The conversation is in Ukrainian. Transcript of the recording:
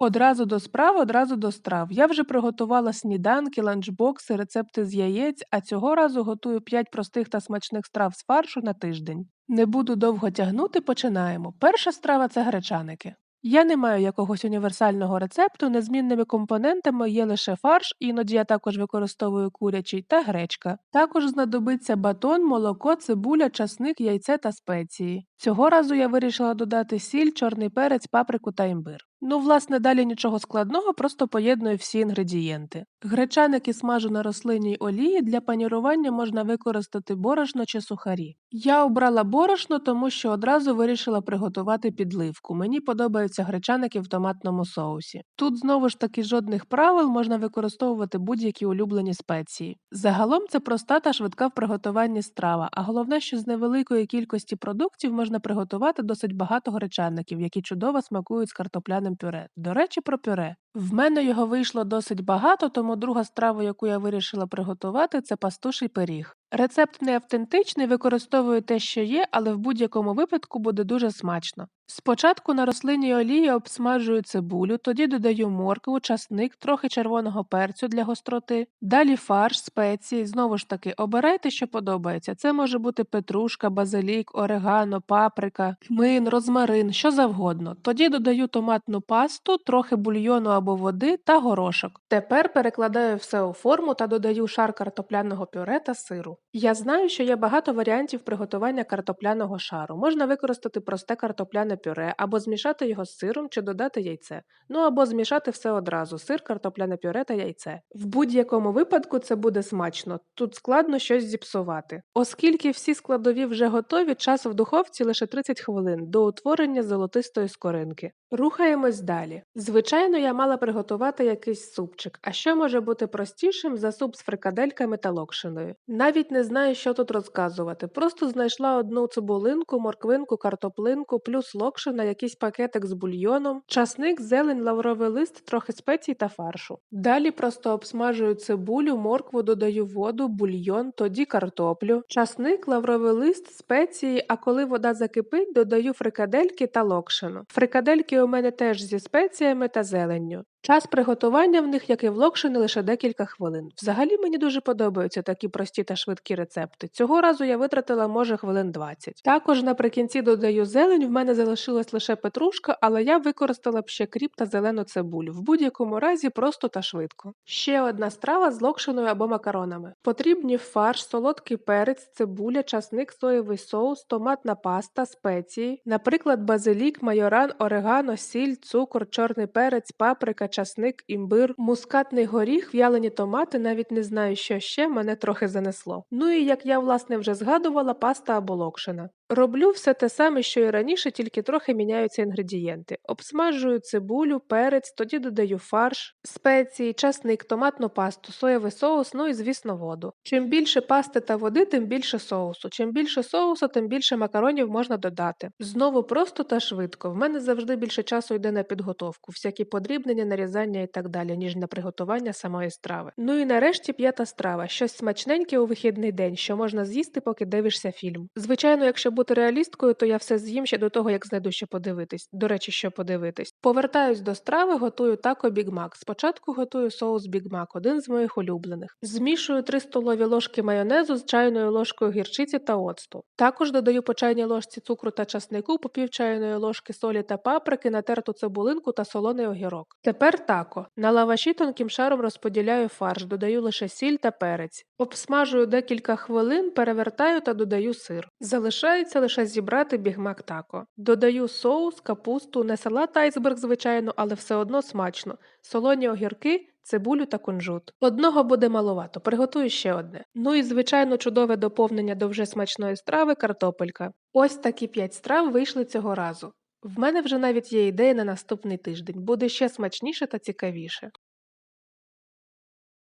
Одразу до справ, одразу до страв. Я вже приготувала сніданки, ланчбокси, рецепти з яєць, а цього разу готую 5 простих та смачних страв з фаршу на тиждень. Не буду довго тягнути, починаємо. Перша страва це гречаники. Я не маю якогось універсального рецепту, незмінними компонентами є лише фарш, іноді я також використовую курячий та гречка. Також знадобиться батон, молоко, цибуля, часник, яйце та спеції. Цього разу я вирішила додати сіль, чорний перець, паприку та імбир. Ну, власне, далі нічого складного, просто поєдную всі інгредієнти. Гречаники смажу на рослинній олії, для панірування можна використати борошно чи сухарі. Я обрала борошно, тому що одразу вирішила приготувати підливку. Мені подобаються гречаники в томатному соусі. Тут знову ж таки жодних правил можна використовувати будь-які улюблені спеції. Загалом це проста та швидка в приготуванні страва, а головне, що з невеликої кількості продуктів можна приготувати досить багато гречаників, які чудово смакують з картопляним пюре. До речі, про пюре. В мене його вийшло досить багато, тому друга страва, яку я вирішила приготувати, це пастуший пиріг. Рецепт не автентичний, використовую те, що є, але в будь-якому випадку буде дуже смачно. Спочатку на рослинній олії обсмажую цибулю, тоді додаю моркву, часник, трохи червоного перцю для гостроти, далі фарш, спеції, знову ж таки, обирайте, що подобається. Це може бути петрушка, базилік, орегано, паприка, кмин, розмарин, що завгодно. Тоді додаю томатну пасту, трохи бульйону або води та горошок. Тепер перекладаю все у форму та додаю шар картопляного пюре та сиру. Я знаю, що є багато варіантів приготування картопляного шару. Можна використати просте картопляне пюре, або змішати його з сиром чи додати яйце. Ну або змішати все одразу сир, картопляне пюре та яйце. В будь-якому випадку це буде смачно, тут складно щось зіпсувати. Оскільки всі складові вже готові, час в духовці лише 30 хвилин до утворення золотистої скоринки. Рухаємось далі. Звичайно, я мала приготувати якийсь супчик, а що може бути простішим за суп з фрикадельками та локшиною. Навіть не знаю, що тут розказувати. Просто знайшла одну цибулинку, морквинку, картоплинку, плюс локшина, якийсь пакетик з бульйоном, часник, зелень, лавровий лист, трохи спецій та фаршу. Далі просто обсмажую цибулю, моркву, додаю воду, бульйон, тоді картоплю, часник, лавровий лист, спеції, а коли вода закипить, додаю фрикадельки та локшину. Фрикадельки у мене теж зі спеціями та зеленню. Час приготування в них, як і в локшини, лише декілька хвилин. Взагалі мені дуже подобаються такі прості та швидкі рецепти. Цього разу я витратила, може, хвилин 20. Також наприкінці додаю зелень, в мене залишилась лише петрушка, але я використала б ще кріп та зелену цибулю. В будь-якому разі просто та швидко. Ще одна страва з локшиною або макаронами. Потрібні фарш, солодкий перець, цибуля, часник, соєвий соус, томатна паста, спеції, наприклад, базилік, майоран, орегано, сіль, цукор, чорний перець, паприка часник, імбир, мускатний горіх, в'ялені томати, навіть не знаю, що ще мене трохи занесло. Ну і як я власне вже згадувала, паста або локшина. Роблю все те саме, що і раніше, тільки трохи міняються інгредієнти. Обсмажую цибулю, перець, тоді додаю фарш, спеції, часник, томатну пасту, соєвий соус, ну і, звісно, воду. Чим більше пасти та води, тим більше соусу. Чим більше соусу, тим більше макаронів можна додати. Знову просто та швидко. В мене завжди більше часу йде на підготовку, всякі подрібнення, нарізання і так далі, ніж на приготування самої страви. Ну і нарешті п'ята страва щось смачненьке у вихідний день, що можна з'їсти, поки дивишся фільм. Звичайно, якщо бути реалісткою, то я все з'їм ще до того, як знайду що подивитись. До речі, що подивитись. Повертаюсь до страви, готую тако Біг Мак. Спочатку готую соус Біг Мак, один з моїх улюблених. Змішую 3 столові ложки майонезу з чайною ложкою гірчиці та оцту. Також додаю по чайній ложці цукру та часнику, по пів чайної ложки солі та паприки, натерту цибулинку та солоний огірок. Тепер тако. На лаваші тонким шаром розподіляю фарш, додаю лише сіль та перець. Обсмажую декілька хвилин, перевертаю та додаю сир. Залишається лише зібрати бігмак тако. Додаю соус, капусту, не салат айсберг, звичайно, але все одно смачно. Солоні огірки. Цибулю та кунжут. Одного буде маловато, приготую ще одне. Ну і, звичайно, чудове доповнення до вже смачної страви картопелька. Ось такі п'ять страв вийшли цього разу. В мене вже навіть є ідея на наступний тиждень, буде ще смачніше та цікавіше.